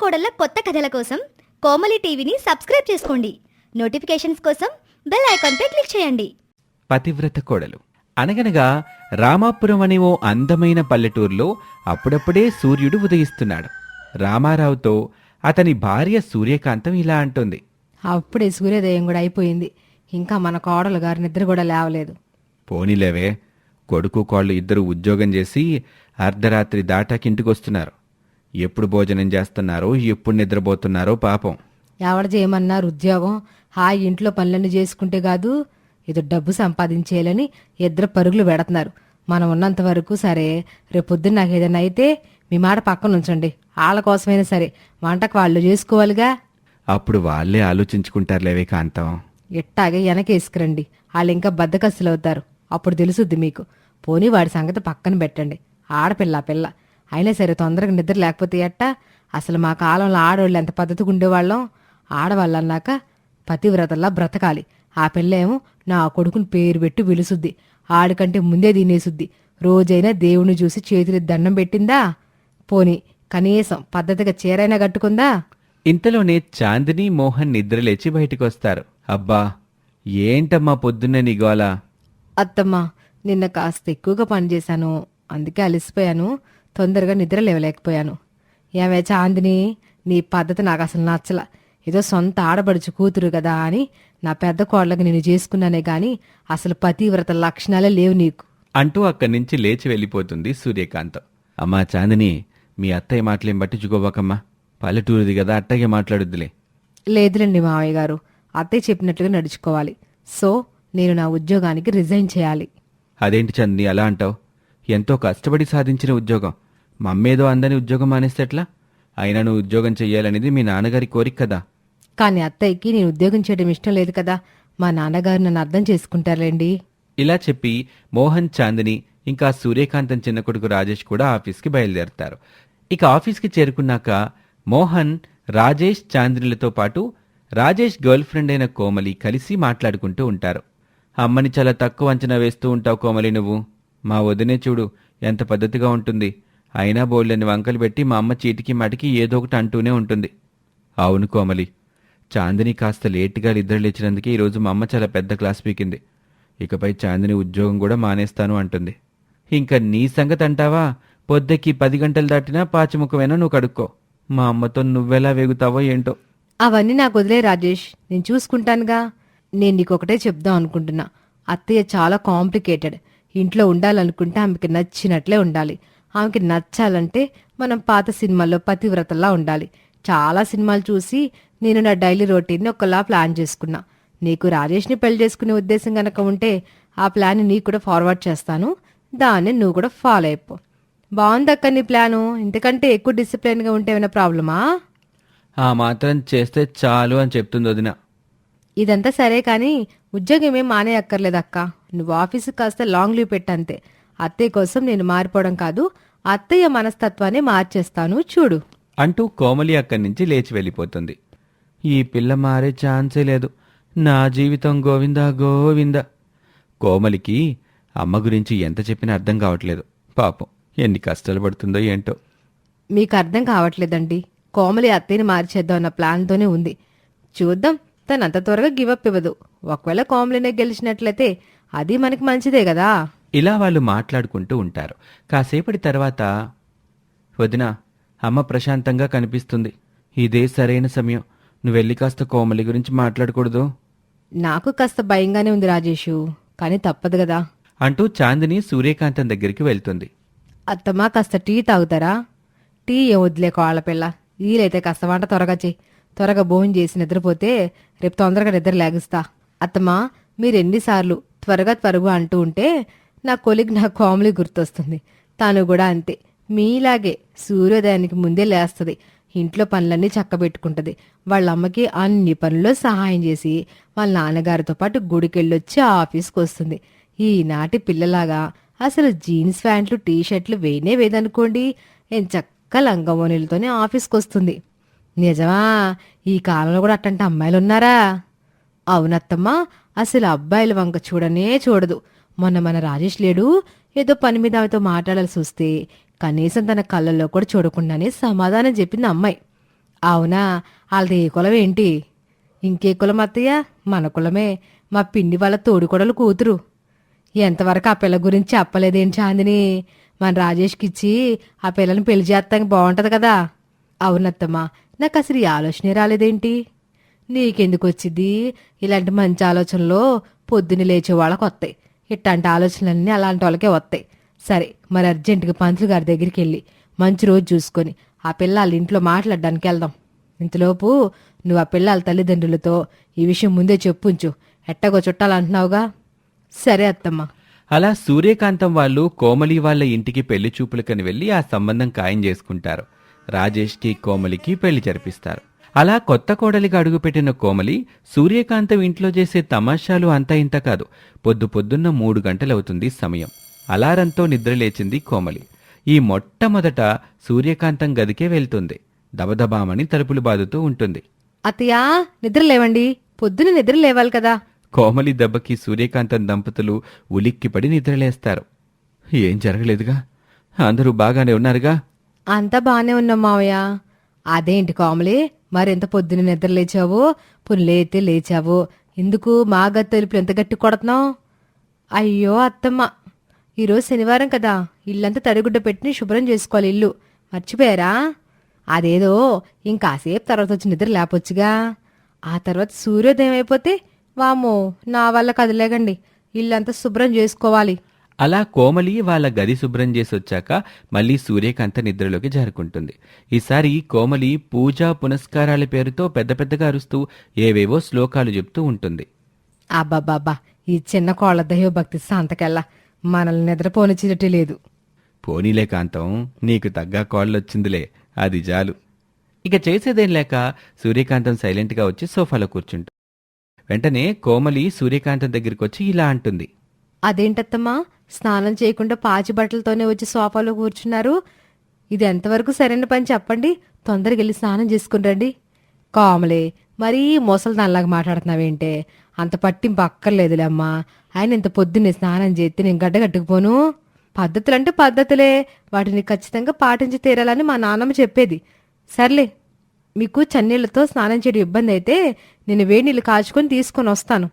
కోడళ్ళ కొత్త కథల కోసం కోమలి టీవీని సబ్స్క్రైబ్ చేసుకోండి. నోటిఫికేషన్స్ కోసం బెల్ ఐకాన్పై క్లిక్ చేయండి. పతివ్రత కోడలు. అనగనగా రామాపురం అనే ఓ అందమైన పల్లెటూరులో అప్పుడప్పుడే సూర్యుడు ఉదయిస్తున్నాడు. రామారావుతో అతని భార్య సూర్యకాంతం ఇలా అంటుంది. అప్పుడే సూర్యోదయం కూడా అయిపోయింది. ఇంకా మన కోడలు గారి నిద్ర కూడా లేవలేదు. పోనీలేవే కొడుకు కోళ్ళు ఇద్దరు ఉద్యోగం చేసి అర్ధరాత్రి దాటాకింటికొస్తున్నారు ఎప్పుడు భోజనం చేస్తున్నారో ఎప్పుడు నిద్రపోతున్నారో పాపం. ఎవడ చేయమన్నారు ఉద్యోగం హాయి ఇంట్లో పనులన్నీ చేసుకుంటే కాదు ఇది డబ్బు సంపాదించేయాలని ఇద్దరు పరుగులు పెడుతున్నారు. మనం ఉన్నంత వరకు సరే రేపొద్దున నాకు ఏదైనా అయితే మీ మాట పక్కన ఉంచండి. వాళ్ళ కోసమైనా సరే వంటకు వాళ్ళు చేసుకోవాలిగా. అప్పుడు వాళ్ళే ఆలోచించుకుంటారులేవే కాంతం ఎట్టాగే వెనకేసుకురండి వాళ్ళు ఇంకా బద్దకస్తులు అవుతారు అప్పుడు తెలుసుద్ది మీకు. పోనీ వాడి సంగతి పక్కన పెట్టండి. ఆడపిల్ల పిల్ల. అయినా సరే తొందరగా నిద్ర లేకపోతే ఎట్టా? అసలు మా కాలంలో ఆడవాళ్ళు ఎంత పద్ధతిగా ఉండేవాళ్ళం? ఆడవాళ్ళు అన్నాక పతివ్రతల్లా బ్రతకాలి. ఆ పిల్ల ఏమో నా కొడుకుని పేరు పెట్టి పిలుసుద్ది ఆడికంటే ముందే తినేసుద్ది. రోజైనా దేవుణ్ణి చూసి చేతులు దండం పెట్టిందా? పోనీ కనీసం పద్ధతిగా చీరైనా కట్టుకుందా? ఇంతలోనే చాందిని మోహన్ నిద్రలేచి బయటికొస్తారు. అబ్బా ఏంటమ్మా పొద్దున్నే నీ గోల? అత్తమ్మ నిన్న కాస్త ఎక్కువగా పనిచేశాను. అందుకే అలసిపోయాను. తొందరగా నిద్ర లేవలేకపోయాను. ఏమే చాందిని నీ పద్ధతి నాకు అసలు నచ్చల. ఏదో సొంత ఆడబడుచు కూతురు కదా అని నా పెద్ద కోడలకు నేను చేసుకున్నానే గాని అసలు పతివ్రత లక్షణాలే లేవు నీకు. అంటూ అక్కడి నుంచి లేచి వెళ్ళిపోతుంది సూర్యకాంతం. అమ్మా చాందిని మీ అత్తయ్య మాటలేం పట్టించుకోబోకమ్మా. పల్లెటూరుది కదా అట్టగే మాట్లాడుద్దులే. లేదులేండి మావయ్య గారు అత్తయ్య చెప్పినట్లుగా నడుచుకోవాలి. సో నేను నా ఉద్యోగానికి రిజైన్ చేయాలి. అదేంటి చందిని అలా అంటావు? ఎంతో కష్టపడి సాధించిన ఉద్యోగం. మమ్మేదో అందని ఉద్యోగం మానేస్తే ఎట్లా అయినా నువ్వు ఉద్యోగం చెయ్యాలనేది మీ నాన్నగారి కోరిక కదా. కానీ అత్తయ్యకి నేను ఉద్యోగం చేయడం ఇష్టం లేదు కదా. మా నాన్నగారు నన్ను అర్థం చేసుకుంటారులేండి. ఇలా చెప్పి మోహన్ చాందిని ఇంకా సూర్యకాంతం చిన్న కొడుకు రాజేష్ కూడా ఆఫీస్కి బయలుదేరతారు. ఇక ఆఫీస్కి చేరుకున్నాక మోహన్ రాజేష్ చాందినిలతో పాటు రాజేష్ గర్ల్ ఫ్రెండ్ అయిన కోమలి కలిసి మాట్లాడుకుంటూ ఉంటారు. అమ్మని చాలా తక్కువ అంచనా వేస్తూ ఉంటావు కోమలి నువ్వు. మా వదినే చూడు ఎంత పద్ధతిగా ఉంటుంది. అయినా బోళ్ళని వంకలు పెట్టి మా అమ్మ చీటికి మటికి ఏదో ఒకటి అంటూనే ఉంటుంది. అవును కోమలి. చాందిని కాస్త లేటుగా నిద్ర లేచినందుకే ఈరోజు మా అమ్మ చాలా పెద్ద క్లాస్ పీకింది. ఇకపై చాందిని ఉద్యోగం కూడా మానేస్తాను అంటుంది. ఇంకా నీ సంగతి అంటావా? పొద్దెక్కి పది గంటలు దాటినా పాచిముఖమైనా నువ్వు కడుక్కో. మా అమ్మతో నువ్వెలా వేగుతావో ఏంటో. అవన్నీ నాకు వదిలే రాజేష్. నేను చూసుకుంటానుగా. నేను నీకు ఒకటే చెప్దాం అనుకుంటున్నా. అత్తయ్య చాలా కాంప్లికేటెడ్. ఇంట్లో ఉండాలనుకుంటే ఆమెకి నచ్చినట్లే ఉండాలి. ఆమెకి నచ్చాలంటే మనం పాత సినిమాల్లో పతివ్రతలా ఉండాలి. చాలా సినిమాలు చూసి నేను నా డైలీ రొటీన్ని ఒకలా ప్లాన్ చేసుకున్నా. నీకు రాజేష్ని పెళ్ళి చేసుకునే ఉద్దేశం గనక ఉంటే ఆ ప్లాన్ నీకు కూడా ఫార్వర్డ్ చేస్తాను. దాన్ని నువ్వు కూడా ఫాలో అయిపో. బాగుందక్క నీ ప్లాను? ఇంతకంటే ఎక్కువ డిసిప్లిన్గా ఉంటే ఏమైనా ప్రాబ్లమా? ఆ మాత్రం చేస్తే చాలు అని చెప్తుంది వదిన. ఇదంతా సరే కానీ ఉద్యోగం ఏం మానే అక్కర్లేదక్క నువ్వు ఆఫీసు కాస్త లాంగ్ లీవ్ పెట్టంతే. అత్తయ్య కోసం నేను మారిపోవడం కాదు అత్తయ్య మనస్తత్వాన్ని మార్చేస్తాను చూడు. అంటూ కోమలి అక్కడి నుంచి లేచి వెళ్ళిపోతుంది. ఈ పిల్ల మారే ఛాన్సే లేదు. నా జీవితం గోవిందా గోవింద. కోమలికి అమ్మ గురించి ఎంత చెప్పినా అర్థం కావట్లేదు. పాపం ఎన్ని కష్టాలు పడుతుందో ఏంటో. మీకు అర్థం కావట్లేదండి. కోమలి అత్తయ్యని మార్చేద్దాం అన్న ప్లాన్తోనే ఉంది. చూద్దాం తను అంత త్వరగా గివప్ ఇవ్వదు. ఒకవేళ కోమలినే గెలిచినట్లయితే అది మనకి మంచిదే కదా. ఇలా వాళ్ళు మాట్లాడుకుంటూ ఉంటారు. కాసేపటి తర్వాత వదిన అమ్మ ప్రశాంతంగా కనిపిస్తుంది. ఇదే సరైన సమయం. నువ్వెళ్ళి కాస్త కోమలి గురించి మాట్లాడకూడదు. నాకు కాస్త భయంగానే ఉంది రాజేషు కానీ తప్పదు కదా. అంటూ చాందిని సూర్యకాంతం దగ్గరికి వెళ్తుంది. అత్తమ్మా కాస్త టీ తాగుతారా? టీ ఏం వద్దులే కోళ్ళ పిల్ల. వీలైతే కాస్త వంట త్వరగా చెయ్యి త్వరగా భోజనం చేసి నిద్రపోతే రేపు తొందరగా నిద్ర లేగుస్తా. అత్తమ్మా మీరు ఎన్నిసార్లు త్వరగా త్వరగా అంటూ ఉంటే నా కొలిగ్ నా కోమలి గుర్తొస్తుంది. తాను కూడా అంతే. మీలాగే సూర్యోదయానికి ముందే లేస్తుంది. ఇంట్లో పనులన్నీ చక్కబెట్టుకుంటది. వాళ్ళ అమ్మకి అన్ని పనుల్లో సహాయం చేసి వాళ్ళ నాన్నగారితో పాటు గుడికెళ్ళొచ్చి ఆఫీస్కి వస్తుంది ఈనాటి పిల్లలాగా అసలు జీన్స్ ప్యాంట్లు టీ షర్ట్లు వేయనే వేదనుకోండి. నేను చక్క లంగమోనీలతోనే ఆఫీస్కి వస్తుంది నిజమా? ఈ కాలంలో కూడా అట్టంటే అమ్మాయిలు ఉన్నారా అవునత్తమ్మా అసలు అబ్బాయిల వంక చూడనే చూడదు. మొన్న మన రాజేష్ లేడు. ఏదో పని మీద ఆమెతో మాట్లాడాల్సి వస్తే కనీసం తన కళ్ళల్లో కూడా చూడకుండానే సమాధానం చెప్పింది అమ్మాయి. అవునా? వాళ్ళది ఏ కులం ఏంటి? ఇంకే కులం అత్తయ్య? మన కులమే. మా పిండి వాళ్ళ తోడుకొడలు కూతురు. ఎంతవరకు ఆ పిల్ల గురించి చెప్పలేదేం చాందిని? మన రాజేష్కి ఇచ్చి ఆ పిల్లని పెళ్ళి చేస్తానికి బాగుంటుంది కదా. అవునత్తమ్మా నాకు అసలు ఈ ఆలోచనే రాలేదేంటి? నీకెందుకు వచ్చింది? ఇలాంటి మంచి ఆలోచనలో పొద్దున్న లేచే వాళ్ళకి వస్తాయి ఇట్లాంటి ఆలోచనలన్నీ అలాంటి వాళ్ళకే వస్తాయి. సరే మరి అర్జెంటుగా పంతులు గారి దగ్గరికి వెళ్ళి మంచి రోజు చూసుకొని ఆ పిల్లల ఇంట్లో మాట్లాడడానికి వెళ్దాం. ఇంతలోపు నువ్వు ఆ పిల్లల తల్లిదండ్రులతో ఈ విషయం ముందే చెప్పుంచు. ఎట్టగో చుట్టాలంటున్నావుగా? సరే అత్తమ్మ. అలా సూర్యకాంతం వాళ్ళు కోమలి వాళ్ళ ఇంటికి పెళ్ళి చూపులకని వెళ్ళి ఆ సంబంధం ఖాయం చేసుకుంటారు. రాజేష్కి కోమలికి పెళ్ళి జరిపిస్తారు. అలా కొత్త కోడలిగా అడుగుపెట్టిన కోమలి సూర్యకాంతం ఇంట్లో చేసే తమాషాలు అంతా ఇంత కాదు. పొద్దు పొద్దున్న మూడు గంటలవుతుంది సమయం. అలారంతో నిద్రలేచింది కోమలి. ఈ మొట్టమొదట సూర్యకాంతం గదికే వెళ్తుంది. దబదబామని తలుపులు బాదుతూ ఉంటుంది. అత్తయ్యా నిద్ర లేవండి. పొద్దున నిద్ర లేవాలి కదా. కోమలి దెబ్బకి సూర్యకాంతం దంపతులు ఉలిక్కిపడి నిద్రలేస్తారు ఏం జరగలేదుగా? అందరూ బాగానే ఉన్నారుగా? అంతా బానే ఉన్నాం మావయ్య. అదేంటి కోమలి? మరెంత పొద్దున నిద్ర లేచావు? పుల్లేతే లేచావు. ఎందుకు మా తలుపులు ఎంత గట్టి కొడుతున్నావు? అయ్యో అత్తమ్మ. ఈరోజు శనివారం కదా. ఇల్లంతా తడిగుడ్డ పెట్టి శుభ్రం చేసుకోవాలి ఇల్లు. మర్చిపోయారా? అదేదో ఇంకాసేపు తర్వాత వచ్చి నిద్ర లేపొచ్చుగా. ఆ తర్వాత సూర్యోదయం అయిపోతే వామో నా వల్ల కదలేగండి ఇల్లంతా శుభ్రం చేసుకోవాలి. అలా కోమలి వాళ్ళ గది శుభ్రం చేసి వచ్చాక మళ్ళీ సూర్యకాంత నిద్రలోకి జారుకుంటుంది. ఈసారి కోమలి పూజా పునస్కారాల పేరుతో పెద్ద పెద్దగా అరుస్తూ ఏవేవో శ్లోకాలు చెప్తూ ఉంటుంది. అబ్బాబ్బాబ్బా ఈ చిన్న కోళ్ళ దైవ భక్తి సంతకెళ్ళ మనల్ని నిద్రపోనిచ్చినట్టే లేదు. పోనీలే కాంతం నీకు తగ్గ కాళ్ళొచ్చిందిలే అది జాలు ఇక చేసేదేం లేక సూర్యకాంతం సైలెంట్గా వచ్చి సోఫాలో కూర్చుంటుంది. వెంటనే కోమలి సూర్యకాంతం దగ్గరికి వచ్చి ఇలా అంటుంది. అదేంటత్తమ్మా? స్నానం చేయకుండా పాచి బట్టలతోనే వచ్చి సోఫాలో కూర్చున్నారు. ఇది ఎంతవరకు సరైన పని చెప్పండి. తొందరగా వెళ్ళి స్నానం చేసుకుని రండి. కామలే మరీ మొసలు దానిలాగా మాట్లాడుతున్నావేంటే? అంత పట్టింపు అక్కర్లేదులే అమ్మా. ఆయన ఇంత పొద్దున్నే స్నానం చేస్తే నేను గడ్డ కట్టుకుపోను. పద్ధతులు అంటే పద్ధతులే. వాటిని ఖచ్చితంగా పాటించి తీరాలని మా నాన్నమ్మ చెప్పేది. సర్లే మీకు చన్నీళ్ళతో స్నానం చేయడం ఇబ్బంది అయితే నేను వేడి నీళ్ళు కాచుకొని తీసుకొని వస్తాను.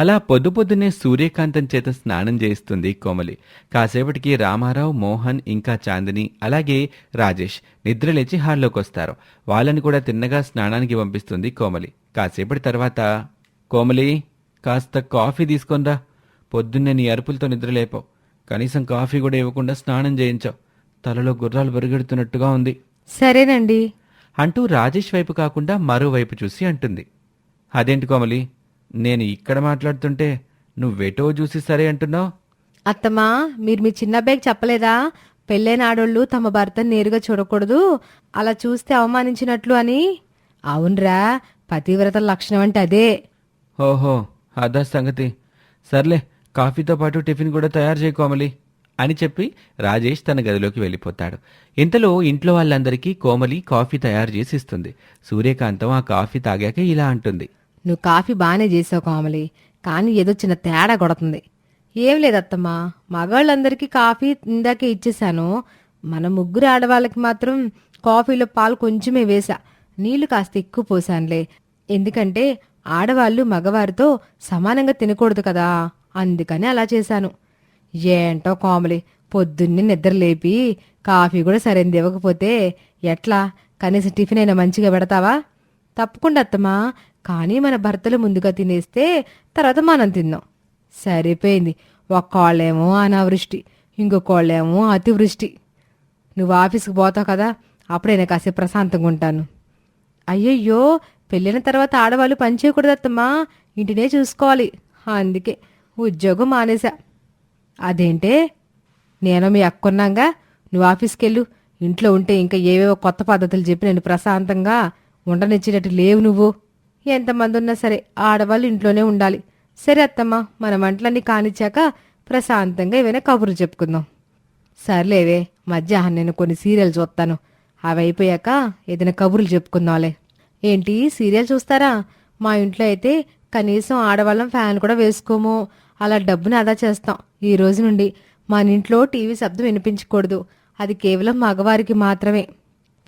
అలా పొద్దు పొద్దున్నే సూర్యకాంతం చేత స్నానం చేయిస్తుంది కోమలి. కాసేపటికి రామారావు మోహన్ ఇంకా చాందిని అలాగే రాజేష్ నిద్రలేచి హాల్లోకి వస్తారు వాళ్ళని కూడా తిన్నగా స్నానానికి పంపిస్తుంది కోమలి. కాసేపటి తర్వాత కోమలి కాస్త కాఫీ తీసుకొనిరా పొద్దున్నే నీ అరుపులతో నిద్రలేపావు కనీసం కాఫీ కూడా ఇవ్వకుండా స్నానం చేయించావు తలలో గుర్రాలు బరిగెడుతున్నట్టుగా ఉంది. సరేనండి. అంటూ రాజేష్ వైపు కాకుండా మరోవైపు చూసి అంటుంది. అదేంటి కోమలి? నేను ఇక్కడ మాట్లాడుతుంటే నువ్వెటో చూసి సరే అంటున్నావు? అత్తమ్మా మీరు మీ చిన్న అబ్బాయికి చెప్పలేదా? పెళ్ళైన ఆడోళ్ళు తమ భర్తను నేరుగా చూడకూడదు. అలా చూస్తే అవమానించినట్లు అని. అవునరా పతివ్రత లక్షణం అంటే అదే. ఓహో అదా సంగతి. సర్లే కాఫీతో పాటు టిఫిన్ కూడా తయారు చేయి కోమలి అని చెప్పి రాజేష్ తన గదిలోకి వెళ్ళిపోతాడు. ఇంతలో ఇంట్లో వాళ్ళందరికీ కోమలి కాఫీ తయారు చేసి ఇస్తుంది. సూర్యకాంతం ఆ కాఫీ తాగాక ఇలా అంటుంది. నువ్వు కాఫీ బాగానే చేసావు కోమలి కానీ ఏదో చిన్న తేడా కొడుతుంది. ఏం లేదత్తమ్మా మగాళ్ళందరికీ కాఫీ ఇందాకే ఇచ్చేశాను. మన ముగ్గురు ఆడవాళ్ళకి మాత్రం కాఫీలో పాలు కొంచెమే వేశా. నీళ్ళు కాస్త ఎక్కువ పోసానులే ఎందుకంటే ఆడవాళ్ళు మగవారితో సమానంగా తినకూడదు కదా అందుకని అలా చేశాను. ఏంటో కోమలి పొద్దున్నే నిద్ర లేపి కాఫీ కూడా సరైనది ఇవ్వకపోతే ఎట్లా? కనీసం టిఫిన్ అయినా మంచిగా పెడతావా? తప్పకుండా అత్తమ్మా కానీ మన భర్తలు ముందుగా తినేస్తే తర్వాత మనం తిందాం సరిపోయింది. ఒక్కోళ్ళేమో అనావృష్టి ఇంకొకళ్ళేమో అతివృష్టి. నువ్వు ఆఫీస్కి పోతావు కదా అప్పుడైనా కాసేపు ప్రశాంతంగా ఉంటాను. అయ్యయ్యో పెళ్ళిన తర్వాత ఆడవాళ్ళు పని చేయకూడదు అత్తమ్మా ఇంటినే చూసుకోవాలి. అందుకే ఉద్యోగం మానేశా. అదేంటే నేను మీ అక్కున్నాగా నువ్వు ఆఫీస్కి వెళ్ళు ఇంట్లో ఉంటే ఇంకా ఏవేవో కొత్త పద్ధతులు చెప్పి నేను ప్రశాంతంగా ఉండనిచ్చేటట్టు లేవు నువ్వు. ఎంతమంది ఉన్నా సరే ఆడవాళ్ళు ఇంట్లోనే ఉండాలి. సరే అత్తమ్మా మన వంటలన్నీ కానిచ్చాక ప్రశాంతంగా ఏవైనా కబుర్లు చెప్పుకుందాం. సర్లేవే మధ్యాహ్నం నేను కొన్ని సీరియల్ చూస్తాను. అవి అయిపోయాక ఏదైనా కబుర్లు చెప్పుకుందాంలే. ఏంటి సీరియల్ చూస్తారా? మా ఇంట్లో అయితే కనీసం ఆడవాళ్ళం ఫ్యాన్ కూడా వేసుకోము. అలా డబ్బుని ఆదా చేస్తాం. ఈ రోజు నుండి మన ఇంట్లో టీవీ శబ్దం వినిపించకూడదు. అది కేవలం మగవారికి మాత్రమే.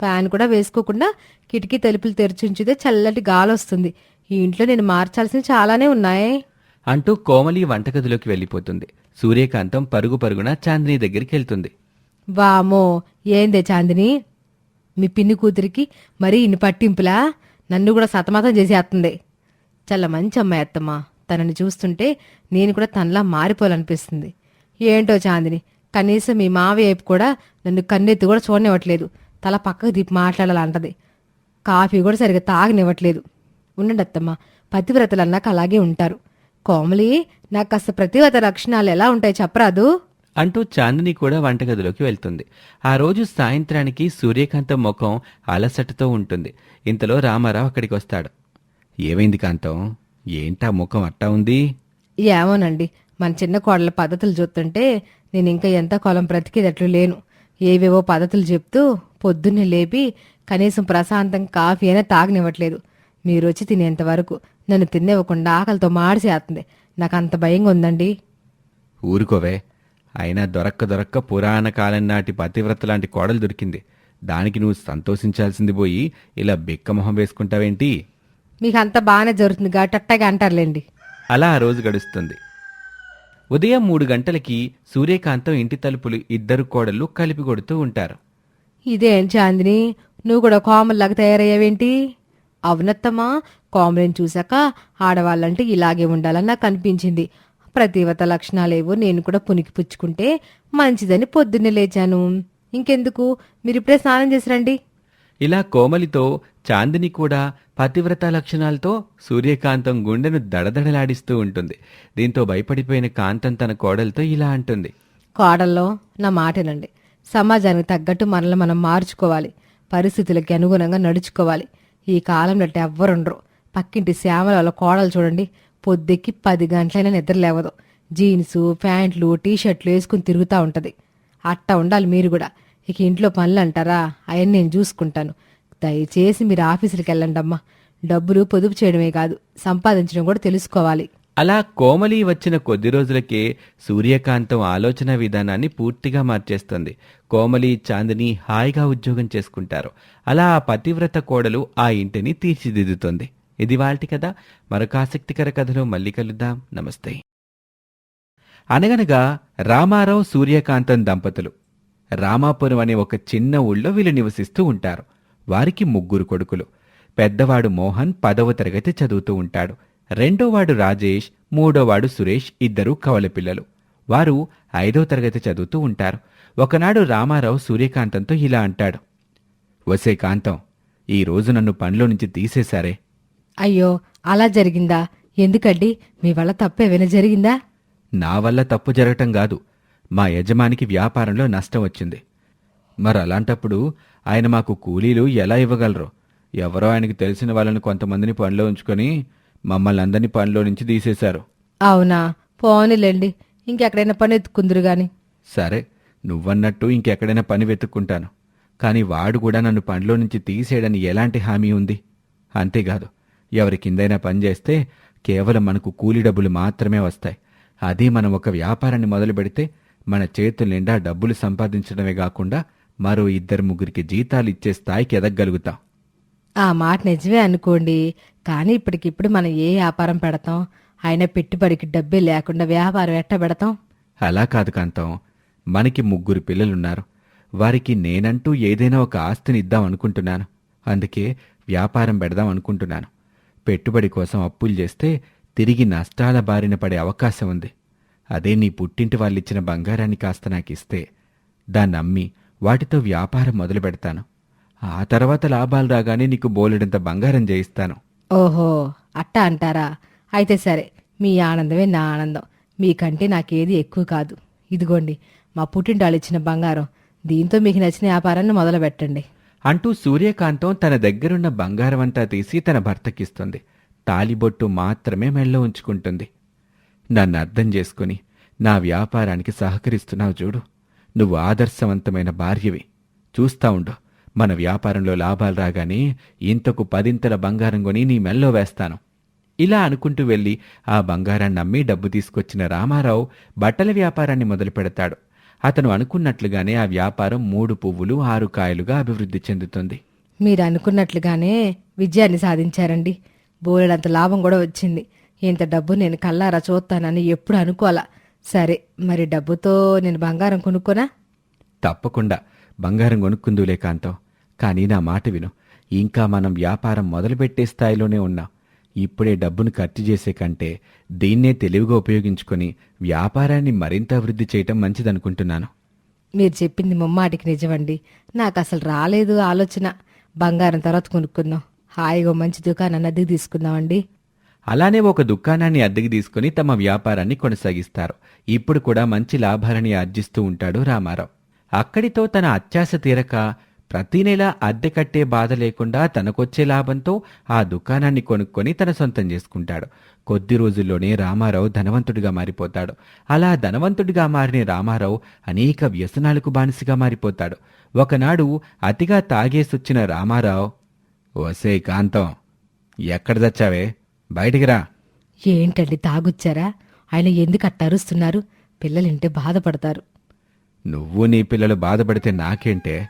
ఫ్యాన్ కూడా వేసుకోకుండా కిటికీ తలుపులు తెరిచి ఉంచితే చల్లటి గాలి వస్తుంది ఈ ఇంట్లో నేను మార్చాల్సిన చాలానే ఉన్నాయి. అంటూ కోమలి వంటగదిలోకి వెళ్ళిపోతుంది. సూర్యకాంతం పరుగు పరుగున చాందిని దగ్గరికి వెళ్తుంది. వామో ఏందే చాందిని? మీ పిన్ని కూతురికి మరీ ఇన్ని పట్టింపులా? నన్ను కూడా సతమతం చేసేస్తుంది. చాలా మంచి అమ్మాయి అత్తమ్మ. తనని చూస్తుంటే నేను కూడా తనలా మారిపోవాలనిపిస్తుంది. ఏంటో చాందిని కనీసం మీ మావి వైపు కూడా నన్ను కన్నెత్తి కూడా చూడనివ్వట్లేదు. తల పక్కకు దీపి మాట్లాడాలంటది. కాఫీ కూడా సరిగ్గా తాగనివ్వట్లేదు. ఉండండి అత్తమ్మ పతివ్రతలు అన్నాక అలాగే ఉంటారు. కోమలి నాకు కాస్త ప్రతివ్రత లక్షణాలు ఎలా ఉంటాయి చెప్పరాదు? అంటూ చాందిని కూడా వంటగదిలోకి వెళ్తుంది. ఆ రోజు సాయంత్రానికి సూర్యకాంతం ముఖం అలసటతో ఉంటుంది. ఇంతలో రామారావు అక్కడికి వస్తాడు. ఏమైంది కాంతం? ఏంటా ముఖం అట్టా ఉంది? ఏమోనండి మన చిన్న కోడల పద్ధతులు చూస్తుంటే నేను ఇంకా ఎంత కాలం బ్రతికేటట్లు లేను. ఏవేవో పద్ధతులు చెప్తూ పొద్దున్నే లేపి కనీసం ప్రశాంతం కాఫీ అయినా తాగనివ్వట్లేదు. మీరు వచ్చి తినేంత వరకు నన్ను తినేవ్వకుండా ఆకలితో మాడిసేస్తుంది నాకు అంత భయంగా ఉందండి. ఊరుకోవే. అయినా దొరక్క దొరక్క పురాణ కాలం నాటి పతివ్రత లాంటి కోడలు దొరికింది. దానికి నువ్వు సంతోషించాల్సింది పోయి ఇలా బిక్క మొహం వేసుకుంటావేంటి? మీకు అంత బాగానే జరుగుతుంది గట్టగా అంటారులేండి. అలా ఆ రోజు గడుస్తుంది. ఉదయం మూడు గంటలకి సూర్యకాంతం ఇంటి తలుపులు ఇద్దరు కోడళ్ళు కలిపి కొడుతూ ఉంటారు. ఇదేం చాందిని నువ్వు కూడా కోమల్లాగా తయారయ్యావేంటి? అవునత్తమ్మా కోమలిని చూశాక ఆడవాళ్ళంటే ఇలాగే ఉండాలని నాకు అనిపించింది. ప్రతివత లక్షణాలేవో నేను కూడా పునికి పుచ్చుకుంటే మంచిదని పొద్దున్నే లేచాను. ఇంకెందుకు? మీరు ఇప్పుడే స్నానం చేసి రండి. ఇలా కోమలితో చాందిని కూడా పతివ్రత లక్షణాలతో సూర్యకాంతం గుండెను దడదడలాడిస్తూ ఉంటుంది. దీంతో భయపడిపోయిన కాంతం తన కోడలతో ఇలా అంటుంది. కోడల్లో నా మాటనండి. సమాజానికి తగ్గట్టు మనల్ని మనం మార్చుకోవాలి. పరిస్థితులకి అనుగుణంగా నడుచుకోవాలి. ఈ కాలంలో ఎవ్వరుండరు. పక్కింటి శ్యామల వాళ్ళ కోడలు చూడండి. పొద్దెక్కి పది గంటలైనా నిద్ర లేవదు. జీన్సు ప్యాంట్లు టీషర్ట్లు వేసుకుని తిరుగుతూ ఉంటుంది. అట్టా ఉండాలి మీరు కూడా. ఇక ఇంట్లో పనులు అంటారా? అవన్నీ నేను చూసుకుంటాను. దయచేసి మీరు ఆఫీసులకు వెళ్ళండి అమ్మా. డబ్బులు పొదుపు చేయడమే కాదు సంపాదించడం కూడా తెలుసుకోవాలి. అలా కోమలి వచ్చిన కొద్ది రోజులకే సూర్యకాంతం ఆలోచన విధానాన్ని పూర్తిగా మార్చేస్తుంది. కోమలి చాందిని హాయిగా ఉద్యోగం చేసుకుంటారు. అలా ఆ పతివ్రత కోడలు ఆ ఇంటిని తీర్చిదిద్దుతుంది. ఇది వాల్టి కదా మరొక ఆసక్తికర కథలో మళ్ళీ కలుద్దాం. నమస్తే. అనగనగా రామారావు సూర్యకాంతం దంపతులు. రామాపురం అనే ఒక చిన్న ఊళ్ళో వీళ్ళు నివసిస్తూ ఉంటారు. వారికి ముగ్గురు కొడుకులు. పెద్దవాడు మోహన్ పదవ తరగతి చదువుతూ ఉంటాడు. రెండోవాడు రాజేష్ మూడోవాడు సురేష్ ఇద్దరూ కవల పిల్లలు. వారు ఐదో తరగతి చదువుతూ ఉంటారు. ఒకనాడు రామారావు సూర్యకాంతంతో ఇలా అంటాడు. వసే కాంతం ఈ రోజు నన్ను పనిలో నుంచి తీసేశారే. అయ్యో అలా జరిగిందా? ఎందుకండి? మీ వల్ల తప్పేమైనా జరిగిందా? నా వల్ల తప్పు జరగటం కాదు. మా యజమానికి వ్యాపారంలో నష్టం వచ్చింది. మరి అలాంటప్పుడు ఆయన మాకు కూలీలు ఎలా ఇవ్వగలరు? ఎవరో ఆయనకి తెలిసిన వాళ్ళని కొంతమందిని పనిలో ఉంచుకొని మమ్మల్ని అందరినీ పనిలో నుంచి తీసేశారు. అవునా? పోనీలేండి. ఇంకెక్కడైనా పని ఎత్తుకుందరు గాని. సరే నువ్వన్నట్టు ఇంకెక్కడైనా పని వెతుక్కుంటాను. కానీ వాడు కూడా నన్ను పనిలో నుంచి తీసేయడని ఎలాంటి హామీ ఉంది? అంతేకాదు ఎవరి కిందైనా పని చేస్తే కేవలం మనకు కూలీ డబ్బులు మాత్రమే వస్తాయి. అదే మనం ఒక వ్యాపారాన్ని మొదలు పెడితే మన చేతుల నిండా డబ్బులు సంపాదించడమే కాకుండా మరో ఇద్దరు ముగ్గురికి జీతాలు ఇచ్చే స్థాయికి ఎదగలుగుతాం ఆ మాట నిజమే అనుకోండి. కానీ ఇప్పటికిప్పుడు మనం ఏ వ్యాపారం పెడతాం? అయినా పెట్టుబడికి డబ్బే లేకుండా వ్యాపారం ఎట్ట పెడతాం? అలా కాదు కాంతం. మనకి ముగ్గురు పిల్లలున్నారు. వారికి నేనంటూ ఏదైనా ఒక ఆస్తిని ఇద్దాం అనుకుంటున్నాను. అందుకే వ్యాపారం పెడదాం అనుకుంటున్నాను. పెట్టుబడి కోసం అప్పులు చేస్తే తిరిగి నష్టాల బారిన పడే అవకాశం ఉంది. అదే నీ పుట్టింటి వాళ్ళిచ్చిన బంగారాన్ని కాస్త నాకిస్తే దాన్ని అమ్మి వాటితో వ్యాపారం మొదలు పెడతాను. ఆ తర్వాత లాభాలు రాగానే నీకు బోలెడంత బంగారం చేయిస్తాను ఓహో అట్ట అంటారా? అయితే సరే మీ ఆనందమే నా ఆనందం. మీకంటే నాకేది ఎక్కువ కాదు. ఇదిగోండి మా పుట్టింటాళ్ళు ఇచ్చిన బంగారం. దీంతో మీకు నచ్చిన వ్యాపారాన్ని మొదలు పెట్టండి అంటూ సూర్యకాంతం తన దగ్గరున్న బంగారమంతా తీసి తన భర్తకిస్తుంది. తాలిబొట్టు మాత్రమే మెళ్ళో ఉంచుకుంటుంది. నన్ను అర్థం చేసుకుని నా వ్యాపారానికి సహకరిస్తున్నావు చూడు. నువ్వు ఆదర్శవంతమైన భార్యవి. చూస్తా ఉండు మన వ్యాపారంలో లాభాలు రాగానే ఇంతకు పదింతల బంగారం కొని నీ మెల్లో వేస్తాను. ఇలా అనుకుంటూ వెళ్ళి ఆ బంగారాన్ని అమ్మి డబ్బు తీసుకొచ్చిన రామారావు బట్టల వ్యాపారాన్ని మొదలు పెడతాడు. అతను అనుకున్నట్లుగానే ఆ వ్యాపారం మూడు పువ్వులు ఆరు కాయలుగా అభివృద్ధి చెందుతుంది. మీరు అనుకున్నట్లుగానే విజయాన్ని సాధించారండి. బోలెడంత లాభం కూడా వచ్చింది. ఇంత డబ్బు నేను కల్లారా చూస్తానని ఎప్పుడు అనుకోవాలా? సరే మరి డబ్బుతో నేను బంగారం కొనుక్కోనా? తప్పకుండా. బంగారం కొనుక్కుందులే కాంతం. కానీ నా మాట విను. ఇంకా మనం వ్యాపారం మొదలుపెట్టే స్థాయిలోనే ఉన్నాం. ఇప్పుడే డబ్బును ఖర్చు చేసే కంటే దీన్నే తెలివిగా ఉపయోగించుకొని వ్యాపారాన్ని మరింత అభివృద్ధి చేయటం మంచిదనుకుంటున్నాను. మీరు చెప్పింది ముమ్మాటికి నిజమండి. నాకు అసలు రాలేదు ఆలోచన. బంగారం తర్వాత కొనుక్కుందాం. హాయిగా మంచి దుకాణాన్ని అద్దెకి తీసుకుందామండి. అలానే ఒక దుకాణాన్ని అద్దెకి తీసుకుని తమ వ్యాపారాన్ని కొనసాగిస్తారు. ఇప్పుడు కూడా మంచి లాభాలని ఆర్జిస్తూ ఉంటాడు రామారావు. అక్కడితో తన అత్యాశ తీరక ప్రతి నెల అద్దె కట్టే బాధ లేకుండా తనకొచ్చే లాభంతో ఆ దుకాణాన్ని కొనుక్కొని తన సొంతం చేసుకుంటాడు. కొద్ది రోజుల్లోనే రామారావు ధనవంతుడిగా మారిపోతాడు. అలా ధనవంతుడిగా మారిన రామారావు అనేక వ్యసనాలకు బానిసగా మారిపోతాడు. ఒకనాడు అతిగా తాగేసొచ్చిన రామారావు ఓసే కాంతం ఎక్కడ చచ్చావే? బయటికి రా. ఏంటండి తాగుచ్చారా? ఆయన ఎందుకు అట్ట అరుస్తున్నారు? పిల్లలింటే బాధపడతారు. నువ్వు నీ పిల్లలు బాధపడితే నాకేంటే?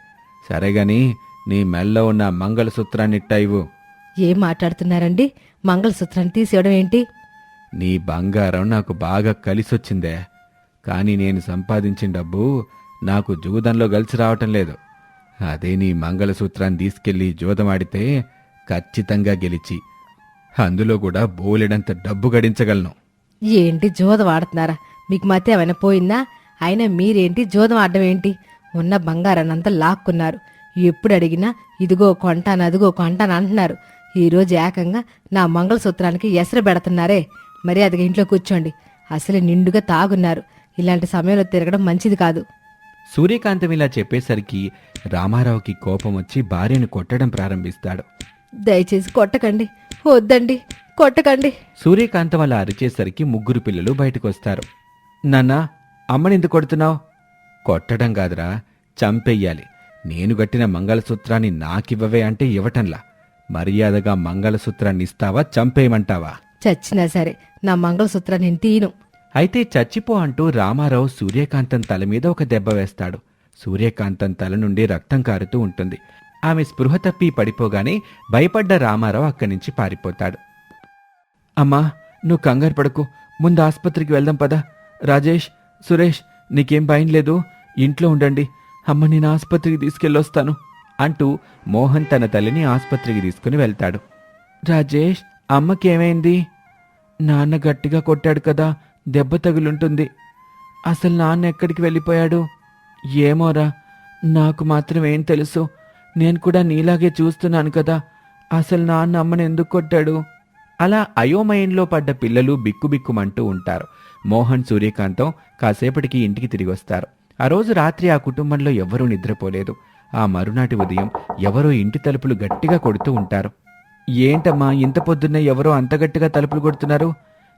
సరేగాని నీ మెల్ల ఉన్న మంగళసూత్రాన్ని ఇట్టా ఇవ్వు. ఏం మాట్లాడుతున్నారండి? మంగళసూత్రాన్ని తీసేయడం ఏంటి? నీ బంగారం నాకు బాగా కలిసొచ్చిందే. కానీ నేను సంపాదించిన డబ్బు నాకు జూదంలో కలిసి రావటం లేదు. అదే నీ మంగళసూత్రాన్ని తీసుకెళ్ళి జూదమాడితే ఖచ్చితంగా గెలిచి అందులో కూడా బోలెడంత డబ్బు గడించగలను. ఏంటి జోదం ఆడుతున్నారా? మీకు మతి ఏమైనా పోయిందా? అయినా మీరేంటి జోదం ఆడడం ఏంటి? ఉన్న బంగారాన్నంతా లాక్కున్నారు. ఎప్పుడు అడిగినా ఇదిగో కొంటాను అదిగో కొంటాను అంటున్నారు. ఈరోజు ఏకంగా నా మంగళసూత్రానికి ఎసరు పెడుతున్నారే. మరి అది ఇంట్లో కూర్చోండి. అసలు నిండుగా తాగున్నారు. ఇలాంటి సమయంలో తిరగడం మంచిది కాదు. సూర్యకాంతం ఇలా చెప్పేసరికి రామారావుకి కోపం వచ్చి భార్యను కొట్టడం ప్రారంభిస్తాడు. దయచేసి కొట్టకండి. వద్దండి కొట్టకండి. సూర్యకాంతం అలా అరిచేసరికి ముగ్గురు పిల్లలు బయటకొస్తారు. నాన్నా అమ్మనెందుకు కొడుతున్నావు? కొట్టడం కాదురా చంపెయ్యాలి. నేను గట్టిన మంగళసూత్రాన్ని నాకివ్వవే అంటే ఇవ్వటంలా. మర్యాదగా మంగళసూత్రాన్ని ఇస్తావా చంపేయమంటావా? చచ్చినా సరే నా మంగళసూత్రాన్ని నేను తీను. అయితే చచ్చిపో అంటూ రామారావు సూర్యకాంతం తల మీద ఒక దెబ్బ వేస్తాడు. సూర్యకాంతం తల నుండి రక్తం కారుతూ ఉంటుంది. ఆమె స్పృహ తప్పి పడిపోగానే భయపడ్డ రామారావు అక్కడి నుంచి పారిపోతాడు. అమ్మా నువ్వు కంగారు పడకు. ముందు ఆసుపత్రికి వెళ్దాం పదా. రాజేష్ సురేష్ నీకేం భయం లేదు? ఇంట్లో ఉండండి. అమ్మ నేను ఆసుపత్రికి తీసుకెళ్ళొస్తాను అంటూ మోహన్ తన తల్లిని ఆసుపత్రికి తీసుకుని వెళ్తాడు. రాజేష్ అమ్మకేమైంది? నాన్న గట్టిగా కొట్టాడు కదా. దెబ్బ తగులుంటుంది. అసలు నాన్న ఎక్కడికి వెళ్ళిపోయాడు? ఏమోరా నాకు మాత్రం ఏం తెలుసు. నేను కూడా నీలాగే చూస్తున్నాను కదా. అసలు నాన్న అమ్మని ఎందుకు కొట్టాడు? అలా అయోమయంలో పడ్డ పిల్లలు బిక్కుబిక్కుమంటూ ఉంటారు. మోహన్ సూర్యకాంతం కాసేపటికి ఇంటికి తిరిగి వస్తారు. ఆ రోజు రాత్రి ఆ కుటుంబంలో ఎవరూ నిద్రపోలేదు. ఆ మరునాటి ఉదయం ఎవరో ఇంటి తలుపులు గట్టిగా కొడుతూ ఉంటారు. ఏంటమ్మా ఇంత పొద్దున్నే ఎవరో అంత గట్టిగా తలుపులు కొడుతున్నారు?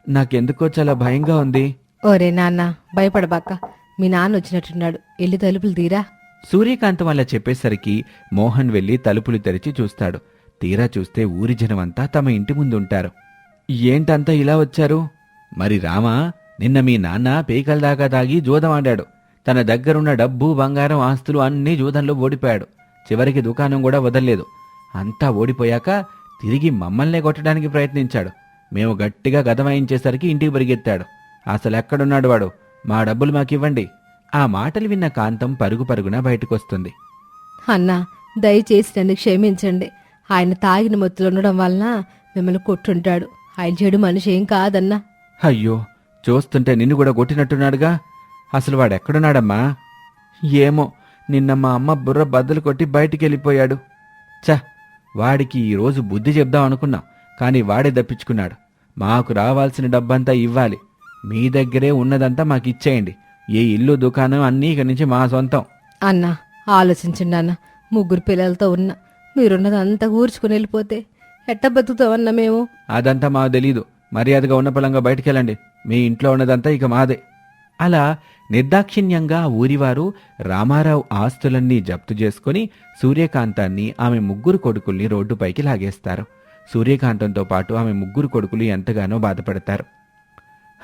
నాకెందుకో చాలా భయంగా ఉంది. ఓరే నాన్న భయపడబాక. మీ నాన్న వచ్చినట్టున్నాడు. ఎల్లి తలుపులు తీరా? సూర్యకాంతం అలా చెప్పేసరికి మోహన్ వెళ్ళి తలుపులు తెరిచి చూస్తాడు. తీరా చూస్తే ఊరి జనమంతా తమ ఇంటి ముందుంటారు. ఏంటంతా ఇలా వచ్చారు? మరి రామా నిన్న మీ నాన్న పీకల దాకా దాగి జూదం తన దగ్గరున్న డబ్బు బంగారం ఆస్తులు అన్నీ జూదంలో ఓడిపోయాడు. చివరికి దుకాణం కూడా వదల్లేదు. అంతా ఓడిపోయాక తిరిగి మమ్మల్నే కొట్టడానికి ప్రయత్నించాడు. మేము గట్టిగా గదమాయించేసరికి ఇంటికి పరిగెత్తాడు. అసలు ఎక్కడున్నాడు వాడు? మా డబ్బులు మాకివ్వండి. ఆ మాటలు విన్న కాంతం పరుగు పరుగున బయటకొస్తుంది. అన్నా దయచేసి నన్ను క్షమించండి. ఆయన తాగిన మొత్తులు ఉండడం వలన మిమ్మల్ని కొట్టుంటాడు. ఆయన చెడు మనిషి ఏం కాదన్నా. అయ్యో చూస్తుంటే నిన్ను కూడా కొట్టినట్టున్నాడుగా. అసలు వాడెక్కడున్నాడమ్మా? ఏమో నిన్న మా అమ్మ బుర్ర బద్దలు కొట్టి బయటికి వెళ్ళిపోయాడు చ వాడికి ఈరోజు బుద్ధి చెప్దాం అనుకున్నాం కానీ వాడే దప్పించుకున్నాడు. మాకు రావాల్సిన డబ్బంతా ఇవ్వాలి. మీ దగ్గరే ఉన్నదంతా మాకు ఇచ్చేయండి ఏ ఇల్లు దుకాణం అన్నీ ఇక నుంచి మా సొంతం. అన్నా ఆలోచించండి అన్న. ముగ్గురు పిల్లలతో ఉన్నా మీరున్నదంతా ఊర్చుకుని వెళ్ళిపోతే ఎట్ట బతుకుతామన్నా మేము? అదంతా మాకు తెలీదు. మర్యాదగా ఉన్న పొలంగా బయటికెళ్ళండి. మీ ఇంట్లో ఉన్నదంతా ఇక మాదే. అలా నిర్దాక్షిణ్యంగా ఊరివారు రామారావు ఆస్తులన్నీ జప్తు చేసుకుని సూర్యకాంతాన్ని ఆమె ముగ్గురు కొడుకుల్ని రోడ్డుపైకి లాగేస్తారు. సూర్యకాంతంతో పాటు ఆమె ముగ్గురు కొడుకులు ఎంతగానో బాధపడతారు.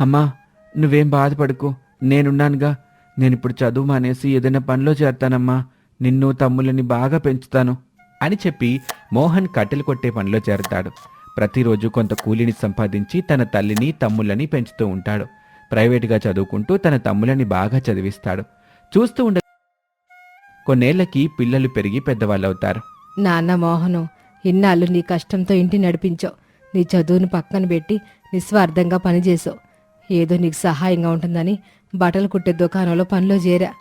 అమ్మా నువ్వేం బాధపడకు. నేనున్నానుగా. నేనిప్పుడు చదువు మానేసి ఏదైనా పనిలో చేరతానమ్మా. నిన్ను తమ్ముళ్ళని బాగా పెంచుతాను అని చెప్పి మోహన్ కట్టెలు కొట్టే పనిలో చేరతాడు. ప్రతిరోజు కొంత కూలిని సంపాదించి తన తల్లిని తమ్ముళ్ళని పెంచుతూ ఉంటాడు. ప్రైవేటుగా చదువుకుంటూ తన తమ్ములని బాగా చదివిస్తాడు. చూస్తూ ఉండ కొన్నేళ్ళకి పిల్లలు పెరిగి పెద్దవాళ్ళవుతారు. నాన్న మోహను ఇన్నాళ్ళు నీ కష్టంతో ఇంటి నడిపించావు నీ చదువును పక్కన పెట్టి నిస్వార్థంగా పనిచేసావు ఏదో నీకు సహాయంగా ఉంటుందని బట్టలు కుట్టే దుకాణంలో పనిలో చేరా.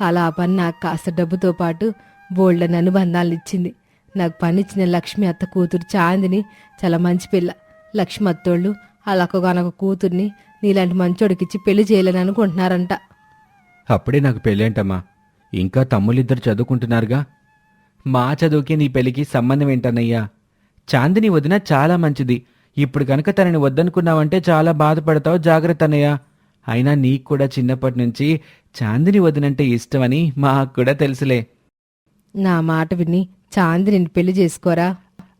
అలా ఆ పని నాకు కాస్త డబ్బుతో పాటు బోల్డన్ అనుబంధాలను ఇచ్చింది. నాకు పనిచ్చిన లక్ష్మి అత్త కూతురు చాందిని చాలా మంచి పిల్ల. లక్ష్మి అత్తోళ్ళు అలాగొక కూతుర్ని నీలాంటి మంచోడికిచ్చి పెళ్ళి చేయలేని అనుకుంటున్నారంట. అప్పుడే నాకు పెళ్ళేంటమ్మా? ఇంకా తమ్ముళ్ళిద్దరు చదువుకుంటున్నారుగా? మా చదువుకి నీ పెళ్ళికి సంబంధం ఏంటన్నయ్యా? చాందిని వదిన చాలా మంచిది. ఇప్పుడు కనుక తనని వద్దనుకున్నావంటే చాలా బాధపడతావు. జాగ్రత్త అన్నయ్యా. అయినా నీకు కూడా చిన్నప్పటి నుంచి చాందిని వదినంటే ఇష్టమని మాకు కూడా తెలుసులే. నా మాట విని చాందిని పెళ్ళి చేసుకోరా?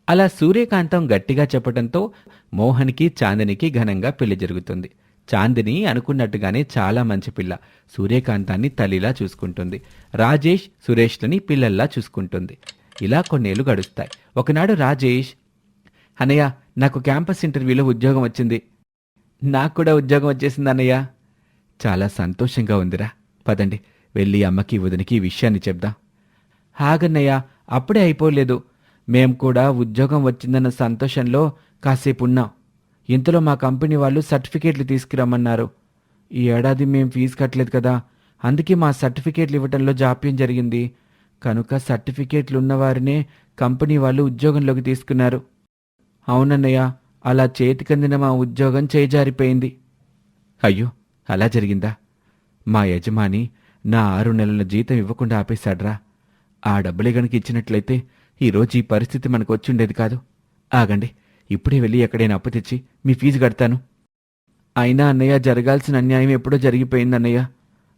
అలా సూర్యకాంతం గట్టిగా చెప్పడంతో మోహన్కి చాందినికి ఘనంగా పెళ్ళి జరుగుతుంది. చాందిని అనుకున్నట్టుగానే చాలా మంచి పిల్ల. సూర్యకాంతాన్ని తల్లిలా చూసుకుంటుంది. రాజేష్ సురేష్లని పిల్లల్లా చూసుకుంటుంది. ఇలా కొన్నేళ్ళు గడుస్తాయి. ఒకనాడు రాజేష్ అన్నయ్య నాకు క్యాంపస్ ఇంటర్వ్యూలో ఉద్యోగం వచ్చింది. నాకు కూడా ఉద్యోగం వచ్చేసింది అన్నయ్య. చాలా సంతోషంగా ఉందిరా. పదండి వెళ్ళి అమ్మకి వదినికి ఈ విషయాన్ని చెప్దాం. హాగన్నయ్య అప్పుడే అయిపోలేదు. మేం కూడా ఉద్యోగం వచ్చిందన్న సంతోషంలో కాసేపు ఉన్నాం ఇంతలో మా కంపెనీ వాళ్ళు సర్టిఫికేట్లు తీసుకురమ్మన్నారు. ఈ ఏడాది మేం ఫీజు కట్టలేదు కదా. అందుకే మా సర్టిఫికేట్లు ఇవ్వటంలో జాప్యం జరిగింది. కనుక సర్టిఫికేట్లు ఉన్నవారినే కంపెనీ వాళ్ళు ఉద్యోగంలోకి తీసుకున్నారు. అవునన్నయ్య అలా చేతికందిన మా ఉద్యోగం చేజారిపోయింది. అయ్యో అలా జరిగిందా? మా యజమాని నా ఆరు నెలల జీతం ఇవ్వకుండా ఆపేశాడ్రా. ఆ డబ్బులే గనుక ఇచ్చినట్లయితే ఈరోజు ఈ పరిస్థితి మనకు వచ్చిండేది కాదు. ఆగండి ఇప్పుడే వెళ్ళి ఎక్కడైనా అప్పు తెచ్చి మీ ఫీజు కడతాను. అయినా అన్నయ్య జరగాల్సిన అన్యాయం ఎప్పుడో జరిగిపోయింది అన్నయ్య.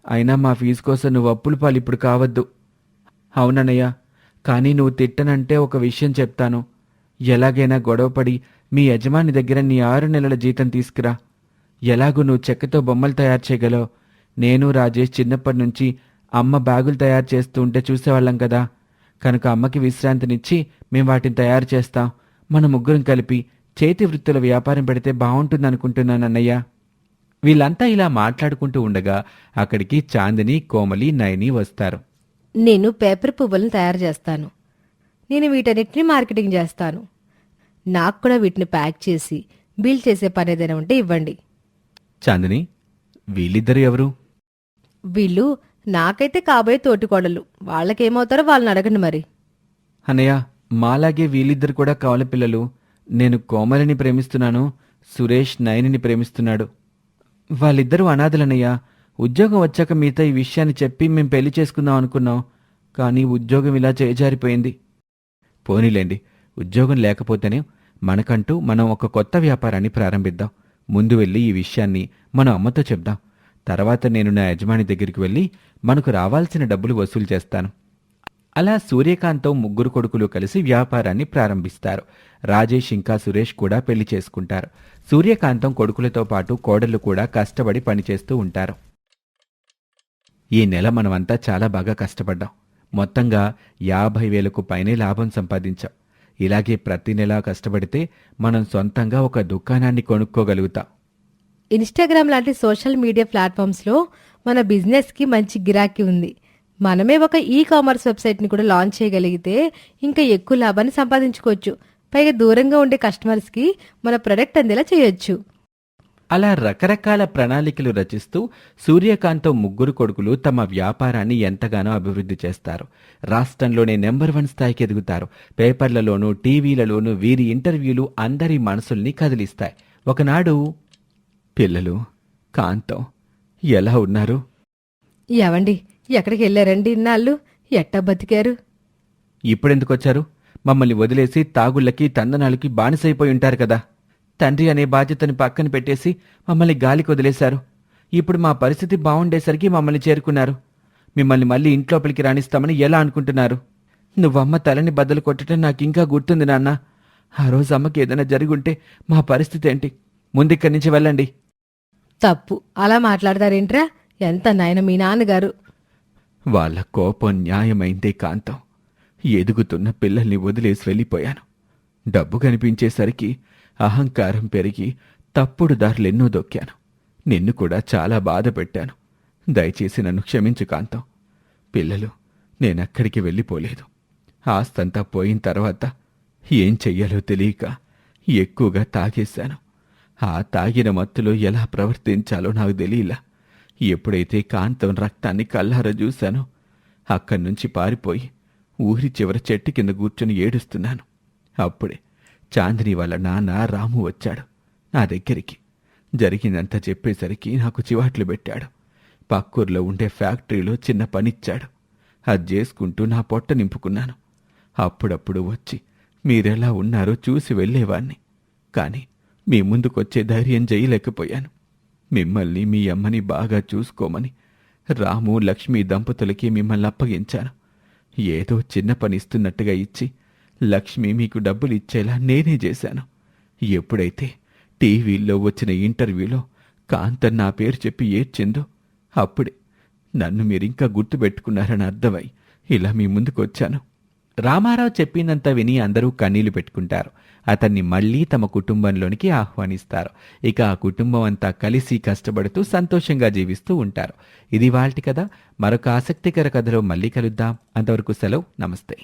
అయినా మా ఫీజు కోసం నువ్వు అప్పులు పాలు ఇప్పుడు కావద్దు. అవునన్నయ్య కానీ నువ్వు తిట్టనంటే ఒక విషయం చెప్తాను. ఎలాగైనా గొడవపడి మీ యజమాని దగ్గర నీ ఆరు నెలల జీతం తీసుకురా. ఎలాగూ నువ్వు చెక్కతో బొమ్మలు తయారు చేయగలవు. నేను రాజేష్ చిన్నప్పటి నుంచి అమ్మ బ్యాగులు తయారు చేస్తూ ఉంటే చూసేవాళ్ళం కదా. కనుక అమ్మకి విశ్రాంతినిచ్చి మేము వాటిని తయారు చేస్తాం. మన ముగ్గురం కలిపి చేతి వృత్తుల వ్యాపారం పెడితే బాగుంటుందనుకుంటున్నాను అన్నయ్య. వీళ్ళంతా ఇలా మాట్లాడుకుంటూ ఉండగా అక్కడికి చాందిని కోమలి నయని వస్తారు. నేను పేపర్ పువ్వులను తయారు చేస్తాను. నేను వీటన్నిటిని మార్కెటింగ్ చేస్తాను. నాకు కూడా వీటిని ప్యాక్ చేసి బిల్ చేసే పని ఏదైనా ఉంటే ఇవ్వండి. చాందిని వీళ్ళిద్దరు ఎవరు? వీళ్ళు నాకైతే కాబోయే తోటికోడలు వాళ్ళకేమవుతారో వాళ్ళని అడగండి మరి. అన్నయ్య మాలాగే వీళ్ళిద్దరు కూడా కవల పిల్లలు. నేను కోమలిని ప్రేమిస్తున్నాను సురేష్ నయనిని ప్రేమిస్తున్నాడు. వాళ్ళిద్దరూ అనాథలన్నయ్య. ఉద్యోగం వచ్చాక మీతో ఈ విషయాన్ని చెప్పి మేం పెళ్ళి చేసుకుందాం అనుకున్నాం. కానీ ఉద్యోగం ఇలా చేజారిపోయింది. పోనీలేండి. ఉద్యోగం లేకపోతేనే మనకంటూ మనం ఒక కొత్త వ్యాపారాన్ని ప్రారంభిద్దాం. ముందు వెళ్ళి ఈ విషయాన్ని మనం అమ్మతో చెప్దాం. తర్వాత నేను నా యజమాని దగ్గరికి వెళ్ళి మనకు రావాల్సిన డబ్బులు వసూలు చేస్తాను. అలా సూర్యకాంతం ముగ్గురు కొడుకులు కలిసి వ్యాపారాన్ని ప్రారంభిస్తారు. రాజేష్ ఇంకా సురేష్ కూడా పెళ్ళి చేసుకుంటారు. సూర్యకాంతం కొడుకులతో పాటు కోడళ్ళు కూడా కష్టపడి పనిచేస్తూ ఉంటారు. ఈ నెల మనమంతా చాలా బాగా కష్టపడ్డాం. మొత్తంగా యాభై వేలకు పైనే లాభం సంపాదించాం. ఇలాగే ప్రతి నెలా కష్టపడితే మనం సొంతంగా ఒక దుకాణాన్ని కొనుక్కోగలుగుతాం. ఇన్స్టాగ్రామ్ లాంటి సోషల్ మీడియా ప్లాట్ఫామ్స్లో మన బిజినెస్కి మంచి గిరాకీ ఉంది. మనమే ఒక ఈ కామర్స్ వెబ్సైట్ని కూడా లాంచ్ చేయగలిగితే ఇంకా ఎక్కువ లాభాన్ని సంపాదించుకోవచ్చు. పైగా దూరంగా ఉండే కస్టమర్స్కి మన ప్రొడక్ట్ అందేలా చేయొచ్చు. అలా రకరకాల ప్రణాళికలు రచిస్తూ సూర్యకాంతం ముగ్గురు కొడుకులు తమ వ్యాపారాన్ని ఎంతగానో అభివృద్ధి చేస్తారు. రాష్ట్రంలోనే నెంబర్ వన్ స్థాయికి ఎదుగుతారు. పేపర్లలోనూ టీవీలలోనూ వీరి ఇంటర్వ్యూలు అందరి మనసుల్ని కదిలిస్తాయి. ఒకనాడు పిల్లలు కాంతం ఎలా ఉన్నారు? ఏవండి ఎక్కడికి వెళ్ళారండి ఇన్నాళ్ళు? ఎట్టా బతికారు? ఇప్పుడెందుకొచ్చారు? మమ్మల్ని వదిలేసి తాగుళ్ళకి తందనాలకి బానిసైపోయి ఉంటారు కదా. తండ్రి అనే బాధ్యతని పక్కన పెట్టేసి మమ్మల్ని గాలికి వదిలేశారు. ఇప్పుడు మా పరిస్థితి బాగుండేసరికి మమ్మల్ని చేరుకున్నారు. మిమ్మల్ని మళ్ళీ ఇంట్లోపలికి రాణిస్తామని ఎలా అనుకుంటున్నారు? నువ్వమ్మ తలని బద్దలు కొట్టడం నాకు ఇంకా గుర్తుంది నాన్న. ఆ రోజు అమ్మకి ఏదైనా జరుగుంటే మా పరిస్థితి ఏంటి? ముందిక్కడి నుంచి వెళ్ళండి. తప్పు. అలా మాట్లాడతారేంట్రా? ఎంత నాయన మీ నాన్నగారు? వాళ్ళ కోపం న్యాయమైందే కాంతం. ఎదుగుతున్న పిల్లల్ని వదిలేసి వెళ్ళిపోయాను. డబ్బు కనిపించేసరికి అహంకారం పెరిగి తప్పుడు దారులెన్నో దొక్కాను. నిన్ను కూడా చాలా బాధ పెట్టాను. దయచేసి నన్ను క్షమించు కాంతం. పిల్లలు నేనక్కడికి వెళ్ళిపోలేదు. ఆస్తంతా పోయిన తర్వాత ఏం చెయ్యాలో తెలియక ఎక్కువగా తాగేశాను. ఆ తాగిన మత్తులో ఎలా ప్రవర్తించాలో నాకు తెలియలా. ఎప్పుడైతే కాంతం రక్తాన్ని కల్లార చూశానో అక్కడి నుంచి పారిపోయి ఊరి చివర చెట్టు కింద కూర్చొని ఏడుస్తున్నాను. అప్పుడే చాందిని వాళ్ళ నాన్న రాము వచ్చాడు. నా దగ్గరికి. జరిగిందంతా చెప్పేసరికి నాకు చివాట్లు పెట్టాడు. పక్కూర్లో ఉండే ఫ్యాక్టరీలో చిన్న పనిచ్చాడు. అది చేసుకుంటూ నా పొట్ట నింపుకున్నాను. అప్పుడప్పుడు వచ్చి మీరెలా ఉన్నారో చూసి వెళ్ళేవాణ్ణి. కానీ మీ ముందుకొచ్చే ధైర్యం చేయలేకపోయాను మిమ్మల్ని మీ అమ్మని బాగా చూసుకోమని రాము లక్ష్మి దంపతులకి మిమ్మల్ని అప్పగించాను. ఏదో చిన్న పని ఇస్తున్నట్టుగా ఇచ్చి లక్ష్మి మీకు డబ్బులు ఇచ్చేలా నేనే చేశాను. ఎప్పుడైతే టీవీల్లో వచ్చిన ఇంటర్వ్యూలో కాంతన్ నా పేరు చెప్పి ఏడ్చిందో అప్పుడే నన్ను మీరింకా గుర్తుపెట్టుకున్నారని అర్థమై ఇలా మీ ముందుకొచ్చాను. రామారావు చెప్పిందంత విని అందరూ కన్నీళ్ళు పెట్టుకుంటారు. అతన్ని మళ్ళీ తమ కుటుంబంలోనికి ఆహ్వానిస్తారు. ఇక ఆ కుటుంబం అంతా కలిసి కష్టపడుతూ సంతోషంగా జీవిస్తూ ఉంటారు. ఇది వాళ్ళటి కథ. మరొక ఆసక్తికర కథలో మళ్ళీ కలుద్దాం. అంతవరకు సెలవు. నమస్తే.